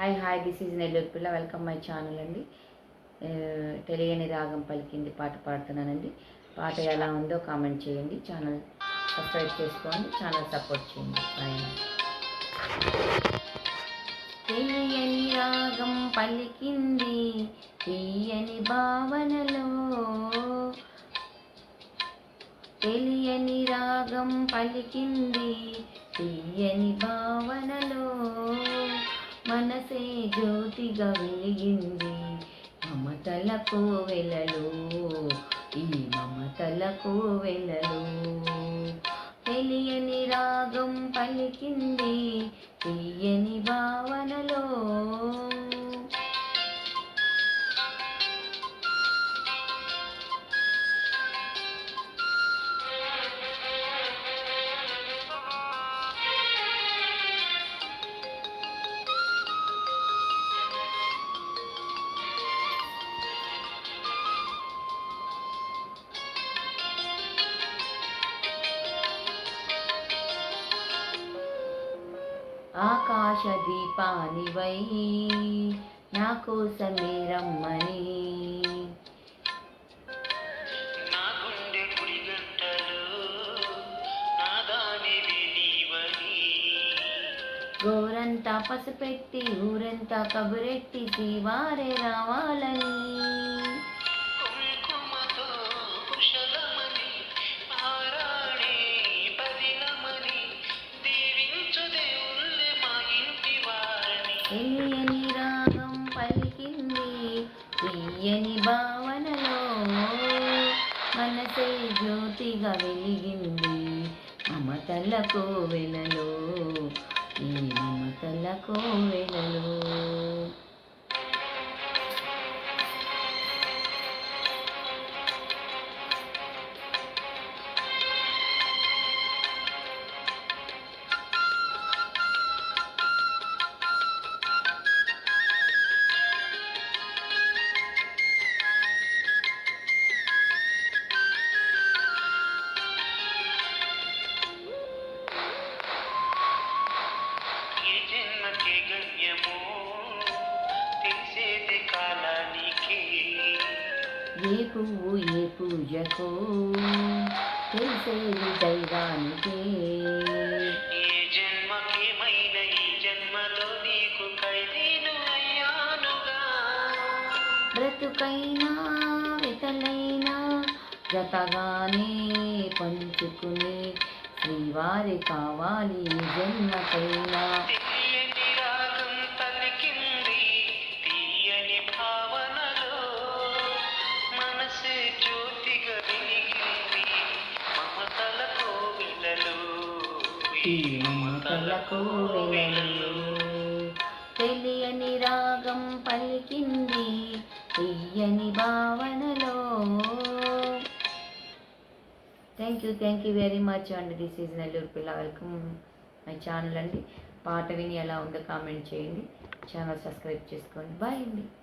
Hi hi this is Nellore పిల్ల. Welcome my channel అండి. తెలియని రాగం పలికింది పాట పాడుతున్నానండి. పాట ఎలా ఉందో కామెంట్ చేయండి. ఛానల్ సబ్స్క్రైబ్ చేసుకోండి. ఛానల్ సపోర్ట్ చేయండి. బాయ్ తెలియని రాగం పలికింది తీయని భావనలో. తెలియని రాగం పలికింది తీయని భావనలో జ్యోతిగా వెలిగింది మమతల కోవెలలో ఈ మమతల కోవెలలో. తెలియని రాగం పలికింది తీయని భావనలో. ఆకాశ దీపానివై నా కోసమే రమ్మని. గోరంతా పసుపెట్టి ఊరంతా కబురెట్టి శ్రీవారే రావాలని. తెలియని రాగం పలికింది తీయని భావనలో మనసే జ్యోతిగా వెలిగింది. మమతల కోవెలలో ఈ మమతల కోవెలలో ఏ పువ్వు ఏ పూజకో తెలిసేది దైవానికే. బ్రతుకైనా వితలైనా జతగానే పంచుకునే శ్రీవారి కావాలి జన్మకైనా. జ్యోతిగా మమతల కోవిలలో తెలియని రాగం పలికింది తీయని భావనలో. Thank you thank you very much అండి. దిస్ ఈజ్ నెల్లూరు పిల్ల వెల్కమ్ మై ఛానల్ అండి. పాట విని ఎలా ఉందో కామెంట్ చేయండి. ఛానల్ సబ్స్క్రైబ్ చేసుకోండి. బాయ్ అండి.